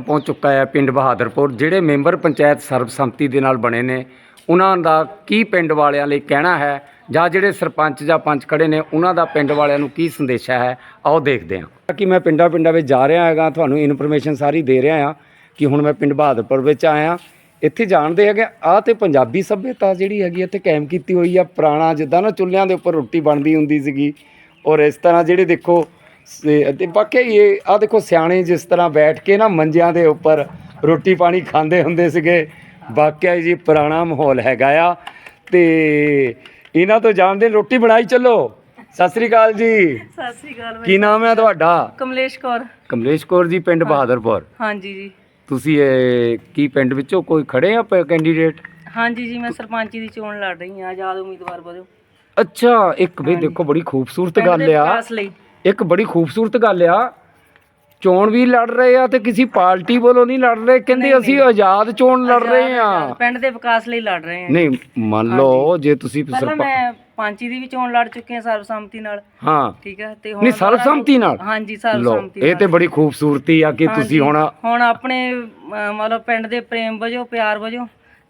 ਵਕਤ ਪਹੁੰਚ ਚੁੱਕਾ ਹੈ ਪਿੰਡ ਬਹਾਦਰਪੁਰ, ਜਿਹੜੇ ਮੈਂਬਰ ਪੰਚਾਇਤ ਸਰਬਸੰਮਤੀ ਦੇ ਨਾਲ ਬਣੇ ਨੇ, ਉਹਨਾਂ ਦਾ ਕੀ ਪਿੰਡ ਵਾਲਿਆਂ ਲਈ ਕਹਿਣਾ ਹੈ, ਜਾਂ ਜਿਹੜੇ ਸਰਪੰਚ ਜਾਂ ਪੰਚ ਖੜੇ ਨੇ, ਉਹਨਾਂ ਦਾ ਪਿੰਡ ਵਾਲਿਆਂ ਨੂੰ ਕੀ ਸੰਦੇਸ਼ਾ ਹੈ, ਆਓ ਦੇਖਦੇ ਹਾਂ। ਕਿ ਮੈਂ ਪਿੰਡਾਂ ਪਿੰਡਾਂ ਵਿੱਚ ਜਾ ਰਿਹਾ ਹੈਗਾ, ਤੁਹਾਨੂੰ ਇਨਫੋਰਮੇਸ਼ਨ ਸਾਰੀ ਦੇ ਰਿਹਾ ਹਾਂ ਕਿ ਹੁਣ ਮੈਂ ਪਿੰਡ ਬਹਾਦਰਪੁਰ ਵਿੱਚ ਆਇਆ। ਇੱਥੇ ਜਾਣਦੇ ਹੈਗੇ ਆ ਤੇ ਪੰਜਾਬੀ ਸੱਭਿਅਤਾ ਜਿਹੜੀ ਹੈਗੀ, ਇੱਥੇ ਕਾਇਮ ਕੀਤੀ ਹੋਈ ਆ, ਪੁਰਾਣਾ ਜਿੱਦਾਂ ਨਾ ਚੁੱਲ੍ਹਿਆਂ ਦੇ ਉੱਪਰ ਰੋਟੀ ਬਣਦੀ ਹੁੰਦੀ ਸੀਗੀ, ਔਰ ਇਸ ਤਰ੍ਹਾਂ ਜਿਹੜੇ ਦੇਖੋ ਤੇ ਬਾਕੀ ਇਹ ਆ ਦੇਖੋ ਸਿਆਣੇ ਜਿਸ ਤਰ੍ਹਾਂ ਬੈਠ ਕੇ ਨਾ ਮੰਜਿਆਂ ਦੇ ਉੱਪਰ ਰੋਟੀ ਪਾਣੀ ਖਾਂਦੇ ਹੁੰਦੇ ਸੀਗੇ ਵਾਕਿਆ ਜੀ ਪੁਰਾਣਾ ਮਾਹੌਲ ਹੈਗਾ ਆ। ਤੇ ਇਹਨਾਂ ਤੋਂ ਜਾਣਦੇ ਰੋਟੀ ਬਣਾਈ ਚੱਲੋ। ਸਤਿ ਸ੍ਰੀ ਅਕਾਲ ਜੀ। ਸਤਿ ਸ੍ਰੀ ਅਕਾਲ ਬਾਈ। ਕੀ ਨਾਮ ਹੈ ਤੁਹਾਡਾ? ਕਮਲੇਸ਼ ਕੌਰ। ਕਮਲੇਸ਼ ਕੌਰ ਜੀ ਪਿੰਡ ਬਹਾਦਰਪੁਰ। ਹਾਂਜੀ ਜੀ। ਤੁਸੀਂ ਇਹ ਕੀ ਪਿੰਡ ਵਿੱਚੋਂ ਕੋਈ ਖੜੇ ਆ ਕੈਂਡੀਡੇਟ ਹਾਂਜੀ ਜੀ ਮੈਂ ਸਰਪੰਚੀ ਦੀ ਚੋਣ ਲੜ ਰਹੀ ਹਾਂ ਆਜ਼ਾਦ ਉਮੀਦਵਾਰ ਵਜੋਂ। ਅੱਛਾ ਇੱਕ ਵੀ ਦੇਖੋ ਬੜੀ ਖੂਬਸੂਰਤ ਪਿੰਡ ਗੱਲ ਆ। ਵਿਕਾਸ ਲਈ। ਇੱਕ ਬੜੀ ਖੂਬਸੂਰਤ ਗੱਲ ਆ ਚੋਣ ਵੀ ਲੜ ਰਹੇ ਆ ਤੇ ਕਿਸੇ ਪਾਰਟੀ ਵੱਲੋਂ ਨਹੀਂ ਲੜ ਰਹੇ ਕਹਿੰਦੇ ਅਸੀਂ ਆਜ਼ਾਦ ਚੋਣ ਲੜ ਰਹੇ ਆ। ਪਿੰਡ ਦੇ ਵਿਕਾਸ ਲਈ ਲੜ ਰਹੇ ਹਾਂ ਨਹੀਂ ਮੰਨ ਲਓ ਜੇ ਤੁਸੀਂ ਪਹਿਲਾਂ ਮੈਂ ਪੰਚੀ ਦੀ ਵੀ ਚੋਣ ਲੜ ਚੁੱਕੀ ਹਾਂ ਸਰਬਸੰਮਤੀ ਨਾਲ। ਹਾਂ। ਠੀਕ ਹੈ ਤੇ ਹੁਣ ਨਹੀਂ ਸਰਬਸੰਮਤੀ ਨਾਲ? ਹਾਂਜੀ ਸਰਬਸੰਮਤੀ ਇਹ ਤੇ ਬੜੀ ਖੂਬਸੂਰਤੀ ਆ ਕਿ ਤੁਸੀਂ ਹੁਣ ਹੁਣ ਆਪਣੇ ਮਤਲਬ ਪਿੰਡ ਦੇ ਪ੍ਰੇਮ ਵਜੋਂ ਪਿਆਰ ਵਜੋਂ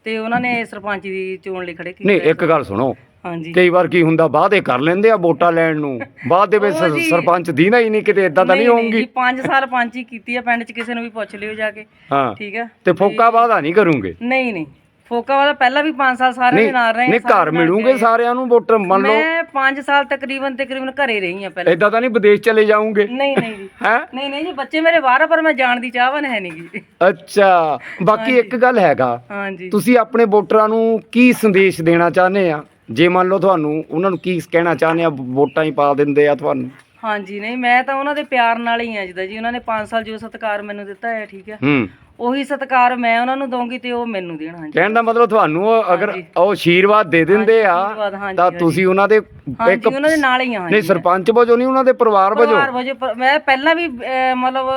ਤੇ ਉਹਨਾਂ ਨੇ ਸਰਪੰਚੀ ਦੀ ਚੋਣ ਲਈ ਖੜੇ ਨਹੀਂ ਕੀਤਾ ਇੱਕ ਗੱਲ ਸੁਣੋ। ਹਾਂਜੀ। ਕਈ ਵਾਰ ਕੀ ਹੁੰਦਾ ਵਾਅਦੇ ਕਰ ਲੈਂਦੇ ਆ ਵੋਟਾਂ ਲੈਣ ਨੂੰ। ਬਾਅਦ ਦੇ ਵਿੱਚ ਉਹ ਜੀ- ਸਰਪੰਚ ਦੀਨਾ ਹੀ ਨਹੀਂ ਕਿਤੇ ਇਦਾਂ ਤਾਂ ਨਹੀਂ ਹੋਊਗੀ। ਜੀ 5 ਸਾਲ ਪੰਚੀ ਕੀਤੀ ਹੈ ਪਿੰਡ 'ਚ ਕਿਸੇ ਨੂੰ ਵੀ ਪੁੱਛ ਲਿਓ ਜਾ ਕੇ। ਹਾਂ। ਠੀਕ ਹੈ ਤੇ ਫੋਕਾ ਵਾਅਦਾ ਨਹੀਂ ਕਰੂੰਗੇ। ਨਹੀਂ ਨਹੀਂ। ਫੋਕਾ ਵਾਲਾ ਪਹਿਲਾਂ ਵੀ 5 ਸਾਲ ਸਾਰੇ ਦੇ ਨਹੀਂ ਨਾਲ ਰਹੇ ਨਹੀਂ ਸਾਰੇ ਘਰ ਨਾਲ ਮਿਲੂਗੇ ਗਏ। ਸਾਰਿਆਂ ਨੂੰ ਵੋਟਰ ਮੰਨ ਲਓ। ਮੈਂ 5 ਸਾਲ ਤਕਰੀਬਨ ਤਕਰੀਬਨ ਘਰੇ ਰਹੀ ਹਾਂ ਪਹਿਲਾਂ। ਇਦਾਂ ਤਾਂ ਨਹੀਂ ਵਿਦੇਸ਼ ਚਲੇ ਜਾਓਗੇ ਨਹੀਂ ਨਹੀਂ ਜੀ। ਹੈ? ਨਹੀਂ ਨਹੀਂ ਜੀ ਬੱਚੇ ਮੇਰੇ ਬਾਹਰ ਆ ਪਰ ਮੈਂ ਜਾਣ ਦੀ ਚਾਹਵਨ ਹੈ ਨਹੀਂ ਗੀ। ਅੱਛਾ। ਬਾਕੀ ਇੱਕ ਗੱਲ ਹੈਗਾ। ਹਾਂਜੀ। ਤੁਸੀਂ ਆਪਣੇ ਵੋਟਰਾਂ ਨੂੰ ਕੀ ਸੰਦੇਸ਼ ਦੇਣਾ ਚਾਹੁੰਦੇ ਆ? ਜੇ ਮੰਨ ਲਓ ਤੁਹਾਨੂੰ ਉਹਨਾਂ ਨੂੰ ਕੀ ਕਹਿਣਾ ਚਾਹੁੰਦੇ ਆ ਵੋਟਾਂ ਹੀ ਪਾ ਦਿੰਦੇ ਆ ਤੁਹਾਨੂੰ? ਹਾਂਜੀ ਨਹੀਂ ਮੈਂ ਤਾਂ ਉਹਨਾਂ ਦੇ ਪਿਆਰ ਨਾਲ ਹੀ ਆ ਜਿੱਦਾਂ ਜੀ ਉਹਨਾਂ ਨੇ 5 ਸਾਲ ਜੋ ਸਤਿਕਾਰ ਮੈਨੂੰ ਦਿੱਤਾ ਹੈ ਠੀਕ ਹੈ? ਹੂੰ। ਉਹੀ ਸਤਿਕਾਰ ਮੈਂ ਉਹਨਾਂ ਨੂੰ ਦਊਂਗੀ ਤੇ ਉਹ ਮੈਨੂੰ ਦੇਣ ਹਾਂਜੀ। ਕਹਿਣ ਦਾ ਮਤਲਬ ਤੁਹਾਨੂੰ ਉਹ ਅਗਰ ਹਾਂਜੀ। ਉਹ ਆਸ਼ੀਰਵਾਦ ਦੇ ਦਿੰਦੇ ਆ ਹਾਂਜੀ, ਤਾਂ। ਤੁਸੀਂ ਉਹਨਾਂ ਦੇ ਹਾਂਜੀ ਇੱਕ ਉਹਨਾਂ ਦੇ ਨਾਲ ਹੀ ਆ ਨਹੀਂ ਸਰਪੰਚ ਵਜੋਂ ਨਹੀਂ ਉਹਨਾਂ ਦੇ ਪਰਿਵਾਰ ਵਜੋਂ? ਪਰਿਵਾਰ ਵਜੋਂ ਪਰ- ਮੈਂ ਪਹਿਲਾਂ ਵੀ ਅਹ, ਮਤਲਬ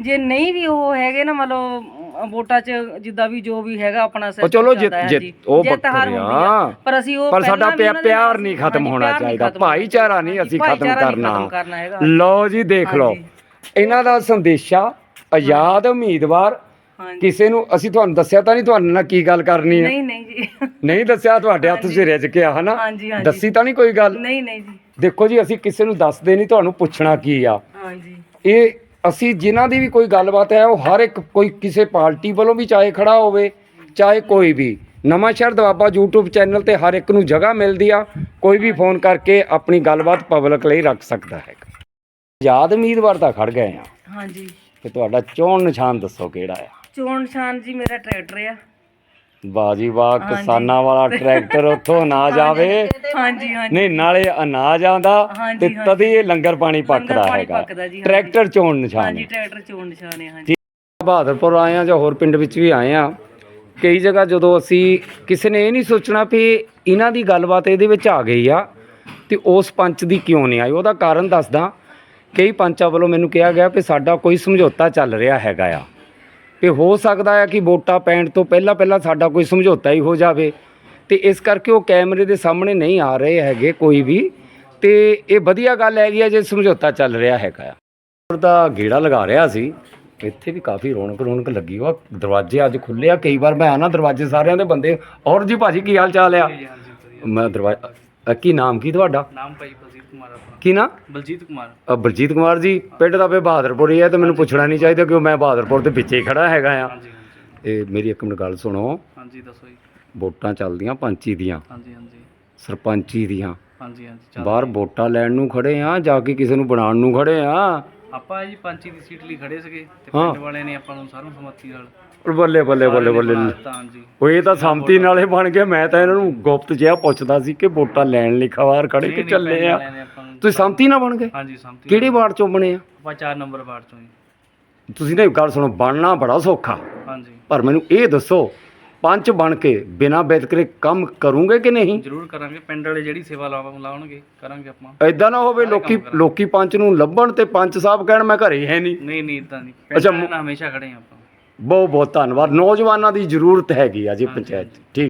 ਜੇ ਨਹੀਂ ਵੀ ਉਹ ਹੈਗੇ ਨਾ ਮਤਲਬ ਵੋਟਾਂ 'ਚ ਜਿੱਦਾਂ ਵੀ ਜੋ ਵੀ ਹੈਗਾ ਆਪਣਾ ਉਹ system ਚਲੋ ਜਿੱਤ। ਉਹ ਬੱਕਰੇ ਆ। ਪਰ ਅਸੀਂ ਉਹ ਪਰ ਸਾਡਾ ਪਿਆਰ ਨਹੀਂ। ਖਤਮ ਹੋਣਾ ਚਾਹੀਦਾ। ਭਾਈਚਾਰਾ ਨਹੀਂ। ਅਸੀਂ ਖਤਮ ਕਰਨਾ। ਲਓ ਜੀ ਦੇਖ ਲਓ। ਇਹਨਾਂ ਦਾ ਸੰਦੇਸ਼ਾ ਆਜ਼ਾਦ ਉਮੀਦਵਾਰ। ਕਿਸੇ ਨੂੰ ਅਸੀਂ ਤੁਹਾਨੂੰ ਦੱਸਿਆ ਤਾਂ ਨਹੀਂ ਤੁਹਾਨੂੰ ਨਾਲ ਕੀ ਗੱਲ ਕਰਨੀ ਹੈ ਨਹੀਂ ਨਹੀਂ ਜੀ। ਨਹੀਂ ਦੱਸਿਆ ਤੁਹਾਡੇ ਹੱਥ 'ਚ ਰਿਜ ਕੇ ਆ ਹਨਾ ਦੱਸੀ ਤਾਂ ਨਹੀਂ ਕੋਈ ਗੱਲ। ਨਹੀਂ ਨਹੀਂ ਜੀ। ਦੇਖੋ ਜੀ ਅਸੀਂ ਕਿਸੇ ਨੂੰ ਦੱਸਦੇ ਨਹੀਂ ਤੁਹਾਨੂੰ ਪੁੱਛਣਾ ਕੀ ਆ। ਹਾਂਜੀ। ਇਹ ਅਸੀਂ ਜਿਨ੍ਹਾਂ ਦੀ ਵੀ ਕੋਈ ਗੱਲਬਾਤ ਹੈ ਉਹ ਹਰ ਇੱਕ ਕੋਈ ਕਿਸੇ ਪਾਰਟੀ ਵੱਲੋਂ ਵੀ ਚਾਹੇ ਖੜਾ ਹੋਵੇ ਚਾਹੇ ਕੋਈ ਵੀ। ਨਵਾਂ ਸ਼ਹਿਰ ਦਵਾਬਾ YouTube ਚੈਨਲ ਤੇ ਹਰ ਇੱਕ ਨੂੰ ਜਗ੍ਹਾ ਮਿਲਦੀ ਆ ਕੋਈ ਵੀ ਫੋਨ ਕਰਕੇ ਆਪਣੀ ਗੱਲਬਾਤ ਪਬਲਿਕ ਲਈ ਰੱਖ ਸਕਦਾ ਹੈ। ਆਜ਼ਾਦ ਉਮੀਦਵਾਰ ਤਾਂ ਖੜ ਗਏ ਆ। ਹਾਂਜੀ। ਤੇ ਤੁਹਾਡਾ ਚੋਣ ਨਿਸ਼ਾਨ ਦੱਸੋ ਕਿਹੜਾ ਆ? ਚੋਣ ਨਿਸ਼ਾਨ ਜੀ ਮੇਰਾ ਟਰੈਕਟਰ ਆ। ਬਾਜੀ ਵਾਹ ਕਿਸਾਨਾਂ ਵਾਲਾ ਟਰੈਕਟਰ ਉੱਥੋਂ ਨਾ ਜਾਵੇ। ਹਾਂਜੀ ਹਾਂਜੀ। ਨਹੀਂ ਨਾਲੇ ਅਨਾਜ ਆਂਦਾ ਹਾਂਜੀ, ਤੇ ਤਦੇ ਇਹ ਲੰਗਰ ਪਾਣੀ ਪੱਕਦਾ ਪਾਣੀ ਹੈਗਾ। ਪੱਕਦਾ ਜੀ, ਹਾਂਜੀ। ਟਰੈਕਟਰ ਚੋਣ ਨਿਸ਼ਾਨ ਹਾਂਜੀ ਹੈ। ਟਰੈਕਟਰ ਚੋਣ ਨਿਸ਼ਾਨ ਆ ਹਾਂਜੀ। ਬਹਾਦਰਪੁਰ ਆਏ ਆ ਜਾਂ ਹੋਰ ਪਿੰਡ ਵਿੱਚ ਵੀ ਆਏ ਆ ਕਈ ਜਗ੍ਹਾ ਜਦੋਂ ਅਸੀਂ ਕਿਸੇ ਨੇ ਇਹ ਨਹੀਂ ਸੋਚਣਾ ਵੀ ਇਹਨਾਂ ਦੀ ਗੱਲਬਾਤ ਇਹਦੇ ਵਿੱਚ ਆ ਗਈ ਆ ਤੇ ਉਸ ਪੰਚ ਦੀ ਕਿਉਂ ਨਹੀਂ ਆਈ? ਉਹਦਾ ਕਾਰਨ ਦੱਸਦਾ। ਕਈ ਪੰਚਾਂ ਵੱਲੋਂ ਮੈਨੂੰ ਕਿਹਾ ਗਿਆ ਵੀ ਸਾਡਾ ਕੋਈ ਸਮਝੌਤਾ ਚੱਲ ਰਿਹਾ ਹੈਗਾ ਆ। ਤੇ ਹੋ ਸਕਦਾ ਹੈ ਕਿ ਵੋਟਾਂ ਪੈਣ ਤੋਂ ਪਹਿਲਾਂ ਪਹਿਲਾਂ ਸਾਡਾ ਕੋਈ ਸਮਝੌਤਾ ਹੀ ਹੋ ਜਾਵੇ। ਤੇ ਇਸ ਕਰਕੇ ਉਹ ਕੈਮਰੇ ਦੇ ਸਾਹਮਣੇ ਨਹੀਂ ਆ ਰਹੇ ਹੈਗੇ ਕੋਈ ਵੀ। ਤੇ ਇਹ ਵਧੀਆ ਗੱਲ ਹੈਗੀ ਆ ਜੇ ਸਮਝੌਤਾ ਚੱਲ ਰਿਹਾ ਹੈਗਾ ਆ। ਦਾ ਗੇੜਾ ਲਗਾ ਰਿਹਾ ਸੀ। ਇੱਥੇ ਵੀ ਕਾਫੀ ਰੌਣਕ ਰੌਣਕ ਲੱਗੀ ਵਾ ਦਰਵਾਜ਼ੇ ਅੱਜ ਖੁੱਲੇ ਆ। ਕਈ ਵਾਰ ਮੈਂ ਆਣਾ ਦਰਵਾਜ਼ੇ ਸਾਰਿਆਂ ਦੇ ਬੰਦੇ ਔਰ ਜੀ ਭਾਜੀ ਕੀ ਹਾਲ ਚਾਲ ਆ? ਮੈਂ ਦਰਵਾਜ਼ਾ ਕੀ ਨਾਮ ਕੀ ਤੁਹਾਡਾ? ਨਾਮ ਭਾਈ ਬਲਜੀਤ ਕੁਮਾਰ ਆਪਣਾ। ਕੀ ਨਾ? ਬਲਜੀਤ ਕੁਮਾਰ। ਬਲਜੀਤ ਕੁਮਾਰ ਜੀ ਪਿੰਡ ਦਾ ਫੇ ਬਹਾਦਰਪੁਰ ਹੀ ਹੈ ਤੇ ਮੈਨੂੰ ਪੁੱਛਣਾ ਨਹੀਂ ਚਾਹੀਦਾ ਕਿ ਮੈਂ ਬਹਾਦਰਪੁਰ ਦੇ ਪਿੱਛੇ ਹੀ ਖੜਾ ਹੈਗਾ ਆ ਹਾਂਜੀ ਹਾਂਜੀ। ਤੇ ਮੇਰੀ ਇੱਕ ਮਿੰਟ ਗੱਲ ਸੁਣੋ। ਹਾਂਜੀ ਦੱਸੋ ਜੀ। ਵੋਟਾਂ ਚੱਲਦੀਆਂ ਪੰਚੀ ਦੀਆਂ। ਹਾਂਜੀ ਹਾਂਜੀ। ਸਰਪੰਚੀ ਦੀਆਂ। ਹਾਂਜੀ ਹਾਂਜੀ ਚੱਲ ਬਾਹਰ ਵੋਟਾਂ ਲੈਣ ਨੂੰ ਖੜੇ ਆ ਜਾ ਕੇ ਕਿਸੇ ਨੂੰ ਬਣਾਉਣ ਨੂੰ ਖੜੇ ਆ ਆਪਾਂ ਜੀ ਪੰਚੀ ਦੀ ਸੀਟ ਲਈ ਖੜੇ ਸੀਗੇ ਤੇ ਹਾਂ। ਪਿੰਡ ਵਾਲਿਆਂ ਨੇ ਆਪਾਂ ਨੂੰ ਸਾਰਿਆਂ ਸੰਮਤੀ ਨਾਲ ਔਰ ਬੱਲੇ ਬੱਲੇ ਬੱਲੇ। ਬੱਲੇ ਤਾਂ ਉਹ ਇਹ ਤਾਂ ਸੰਮਤੀ ਨਾਲੇ ਬਣ ਗਿਆ। ਮੈਂ ਤਾਂ ਇਹਨਾਂ ਨੂੰ ਗੁਪਤ ਜਿਹਾ ਪੁੱਛਦਾ ਸੀ ਕਿ ਵੋਟਾਂ ਲੈਣ ਲਈ ਖਵਾਰ ਖੜੇ ਕਿ ਚੱਲੇ ਆ? ਵਾਲਿਆਂ ਨੇ ਆਪਾਂ ਨੂੰ ਤੁਸੀਂ ਸੰਮਤੀ ਨਾਲ ਬਣ ਗਏ? ਹਾਂਜੀ ਸੰਮਤੀ ਕਿਹੜੇ ਵਾਰਡ ਚੋਂ ਬਣੇ ਆ? ਆਪਾਂ 4 ਨੰਬਰ ਵਾਰਡ ਚੋਂ ਜੀ। ਤੁਸੀਂ ਨੇ ਗੱਲ ਸੁਣੋ ਬਣਨਾ ਬੜਾ ਸੌਖਾ। ਹਾਂਜੀ। ਪਰ ਮੈਨੂੰ ਇਹ ਦੱਸੋ ਪੰਚ ਬਣ ਕੇ ਬਿਨਾਂ ਬੇਦਕਰੇ ਕੰਮ ਕਰੂੰਗੇ ਕਿ ਨਹੀਂ? ਜ਼ਰੂਰ ਕਰਾਂਗੇ ਪਿੰਡ ਵਾਲੇ ਜਿਹੜੀ ਸੇਵਾ ਲਾਵਾ ਲਾਉਣਗੇ ਕਰਾਂਗੇ ਆਪਾਂ। ਐਦਾਂ ਨਾ ਹੋਵੇ ਲੋਕੀ ਲੋਕੀ ਪੰਚ ਨੂੰ ਲੱਭਣ ਤੇ ਪੰਚ ਸਾਹਿਬ ਕਹਿਣ ਮੈਂ ਘਰੇ ਹੈ ਨਹੀਂ। ਨਹੀਂ ਨਹੀਂ ਇਦਾਂ ਨਹੀਂ। ਅੱਛਾ, ਪਿੰਡ ਨਾਲ ਹਮੇਸ਼ਾ ਖੜੇ ਹਾਂ ਆਪਾਂ। ਬਹੁਤ ਬਹੁਤ ਧੰਨਵਾਦ। ਨੌਜਵਾਨਾਂ ਦੀ ਜ਼ਰੂਰਤ ਹੈਗੀ ਆ ਜੀ ਪੰਚਾਇਤ 'ਚ। ਠੀਕ।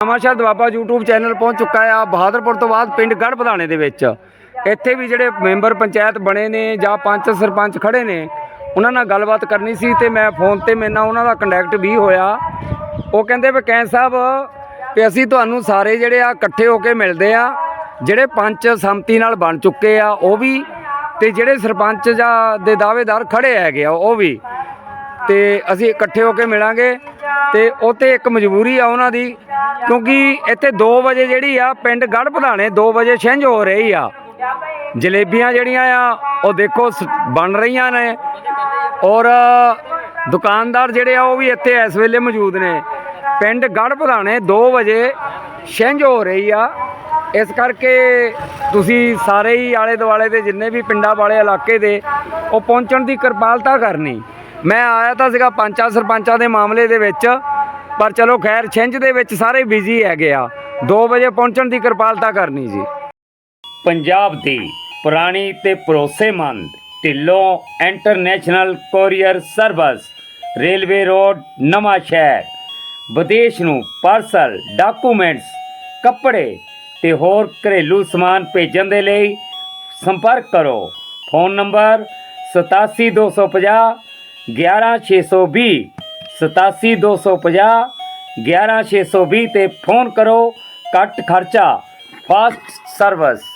ਨਵਾਂਸ਼ਹਿਰ ਦਵਾਬਾ YouTube ਚੈਨਲ ਪਹੁੰਚ ਚੁੱਕਾ ਆ। ਬਹਾਦਰਪੁਰ ਤੋਂ ਬਾਅਦ ਪਿੰਡ ਗੜ੍ਹ ਵਧਾਣੇ ਦੇ ਵਿੱਚ। ਇੱਥੇ ਵੀ ਜਿਹੜੇ ਮੈਂਬਰ ਪੰਚਾਇਤ ਬਣੇ ਨੇ ਜਾਂ ਪੰਚ ਸਰਪੰਚ ਖੜੇ ਨੇ ਉਹਨਾਂ ਨਾਲ ਗੱਲਬਾਤ ਕਰਨੀ ਸੀ ਤੇ ਮੈਂ ਫੋਨ ਤੇ ਮੇਰੇ ਨਾਲ ਉਹਨਾਂ ਦਾ ਕੰਟੈਕਟ ਵੀ ਹੋਇਆ। ਉਹ ਕਹਿੰਦੇ ਵੀ ਕੈਂ ਸਾਹਿਬ, ਵੀ ਅਸੀਂ ਤੁਹਾਨੂੰ ਸਾਰੇ ਜਿਹੜੇ ਆ ਇਕੱਠੇ ਹੋ ਕੇ ਮਿਲਦੇ ਆ, ਜਿਹੜੇ ਪੰਚ ਸੰਮਤੀ ਨਾਲ ਬਣ ਚੁੱਕੇ ਆ, ਉਹ ਵੀ ਤੇ ਜਿਹੜੇ ਸਰਪੰਚ ਜਾਂ ਦੇ ਦਾਅਵੇਦਾਰ ਖੜੇ ਹੈਗੇ ਆ, ਉਹ ਵੀ। ਤੇ ਅਸੀਂ ਇਕੱਠੇ ਹੋ ਕੇ ਮਿਲਾਂਗੇ ਤੇ ਉੱਥੇ ਇੱਕ ਮਜਬੂਰੀ ਆ ਉਹਨਾਂ ਦੀ, ਕਿਉਂਕਿ ਇੱਥੇ 2 ਵਜੇ ਜਿਹੜੀ ਆ, ਪਿੰਡ ਗੜ ਪਧਾਣੇ 2 ਵਜੇ ਛਿੰਝ ਹੋ ਰਹੀ ਆ। ਜਲੇਬੀਆਂ ਜਿਹੜੀਆਂ ਆ, ਉਹ ਦੇਖੋ ਸ- ਬਣ ਰਹੀਆਂ ਨੇ। ਔਰ ਦੁਕਾਨਦਾਰ ਜਿਹੜੇ ਆ, ਉਹ ਵੀ ਇੱਥੇ ਇਸ ਵੇਲੇ ਮੌਜੂਦ ਨੇ। ਪਿੰਡ ਗੜ ਪਧਾਣੇ 2 ਵਜੇ ਛਿੰਝ ਹੋ ਰਹੀ ਆ। ਇਸ ਕਰਕੇ ਤੁਸੀਂ ਸਾਰੇ ਹੀ ਆਲੇ ਦੁਆਲੇ ਦੇ ਜਿੰਨੇ ਵੀ ਪਿੰਡਾਂ ਵਾਲੇ ਇਲਾਕੇ ਦੇ, ਉਹ ਪਹੁੰਚਣ ਦੀ ਕਿਰਪਾਲਤਾ ਕਰਨੀ। ਮੈਂ ਆਇਆ ਤਾਂ ਸੀਗਾ ਪੰਚਾਂ ਸਰਪੰਚਾਂ ਦੇ ਮਾਮਲੇ ਦੇ ਵਿੱਚ, ਪਰ ਚਲੋ ਖੈਰ ਛਿੰਝ ਦੇ ਵਿੱਚ ਸਾਰੇ ਬਿਜ਼ੀ ਹੈਗੇ ਆ। 2 ਵਜੇ ਪਹੁੰਚਣ ਦੀ ਕਿਰਪਾਲਤਾ ਕਰਨੀ ਜੀ। ਪੰਜਾਬ ਦੀ ਪੁਰਾਣੀ ਤੇ ਭਰੋਸੇਮੰਦ Dhillon international courier service, railway road, Nawanshahr. ਵਿਦੇਸ਼ ਨੂੰ ਪਾਰਸਲ ਡਾਕੂਮੈਂਟਸ, ਕੱਪੜੇ ਤੇ ਹੋਰ ਘਰੇਲੂ ਸਮਾਨ ਭੇਜਣ ਦੇ ਲਈ ਸੰਪਰਕ ਕਰੋ। ਫੋਨ ਨੰਬਰ 87250 11620 87250 11620 ਤੇ ਫੋਨ ਕਰੋ। ਘੱਟ ਖਰਚਾ, ਫਾਸਟ ਸਰਵਿਸ।